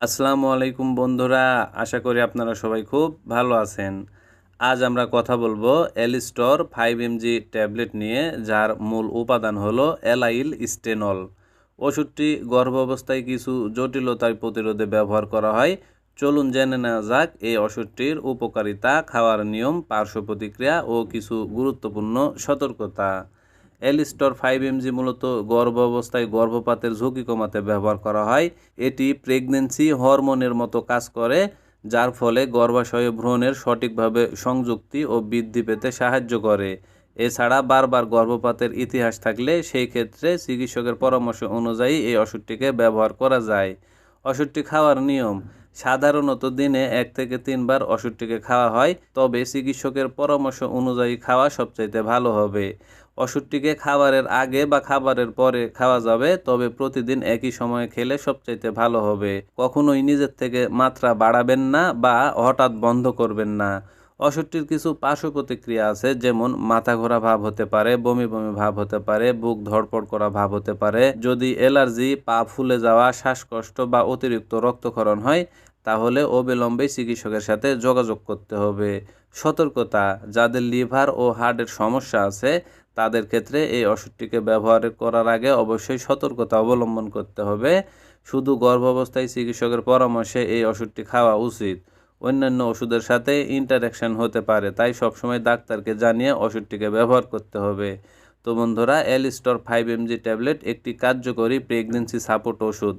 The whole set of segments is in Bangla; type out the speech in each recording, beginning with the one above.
আসসালামু আলাইকুম বন্ধুরা, আশা করি আপনারা সবাই খুব ভালো আছেন। আজ আমরা কথা বলব এলিস্টর ফাইভ এমজি ট্যাবলেট নিয়ে, যার মূল উপাদান হলো এলাইল স্টেনল। ওষুধটি গর্ভাবস্থায় কিছু জটিলতার প্রতিরোধে ব্যবহার করা হয়। চলুন জেনে নেওয়া যাক এই ওষুধটির উপকারিতা, খাওয়ার নিয়ম, পার্শ্ব প্রতিক্রিয়া ও কিছু গুরুত্বপূর্ণ সতর্কতা। এলিস্টর ফাইভ এমজি মূলত গর্ভ অবস্থায় গর্ভপাতের ঝুঁকি কমাতে ব্যবহার করা হয়। এটি প্রেগনেন্সি হরমোনের মতো কাজ করে, যার ফলে গর্ভাশয় ভ্রূণের সঠিকভাবে সংযুক্তি ও বৃদ্ধি পেতে সাহায্য করে। এছাড়া বারবার গর্ভপাতের ইতিহাস থাকলে সেই ক্ষেত্রে চিকিৎসকের পরামর্শ অনুযায়ী এই ওষুধটিকে ব্যবহার করা যায়। ওষুধটি খাওয়ার নিয়ম সাধারণত দিনে এক থেকে তিনবার ওষুধটিকে খাওয়া হয়, তবে চিকিৎসকের পরামর্শ অনুযায়ী খাওয়া সবচাইতে ভালো হবে। ওষুধটিকে খাবারের আগে বা খাবারের পরে খাওয়া যাবে, তবে প্রতিদিন একই সময়ে খেলে সবচাইতে ভালো হবে। কখনোই নিজের থেকে মাত্রা বাড়াবেন না বা হঠাৎ বন্ধ করবেন না। ওষুধটির কিছু পার্শ্ব প্রতিক্রিয়া আছে, যেমন মাথা ঘোরা ভাব হতে পারে, বমি বমি ভাব হতে পারে, বুক ধড়পড় করা ভাব হতে পারে। যদি অ্যালার্জি, পা ফুলে যাওয়া, শ্বাসকষ্ট বা অতিরিক্ত রক্তক্ষরণ হয়, তাহলে অবিলম্বে চিকিৎসকের সাথে যোগাযোগ করতে হবে। সতর্কতা, যাদের লিভার ও হার্টের সমস্যা আছে, তাদের ক্ষেত্রে এই ওষুধটিকে ব্যবহার করার আগে অবশ্যই সতর্কতা অবলম্বন করতে হবে। শুধু গর্ভাবস্থায় চিকিৎসকের পরামর্শে এই ওষুধটি খাওয়া উচিত। অন্যান্য ওষুধের সাথে ইন্টারাকশন হতে পারে, তাই সবসময় ডাক্তারকে জানিয়ে ওষুধটিকে ব্যবহার করতে হবে। তো বন্ধুরা এলিস্টর ফাইভ এমজি ট্যাবলেট একটি কার্যকরী প্রেগনেন্সি সাপোর্ট ওষুধ।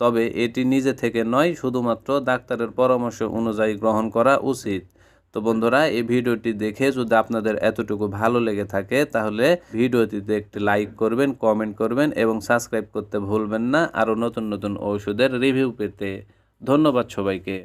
তবে এটি নিজে থেকে নয়, শুধুমাত্র ডাক্তারের পরামর্শ অনুযায়ী গ্রহণ করা উচিত। তো বন্ধুরা, এই ভিডিওটি দেখে যদি আপনাদের এতটুকু ভালো লেগে থাকে, তাহলে ভিডিওটিতে একটি লাইক করবেন কমেন্ট করবেন এবং সাবস্ক্রাইব করতে ভুলবেন না আরও নতুন নতুন ওষুধের রিভিউ পেতে। ধন্যবাদ সবাইকে।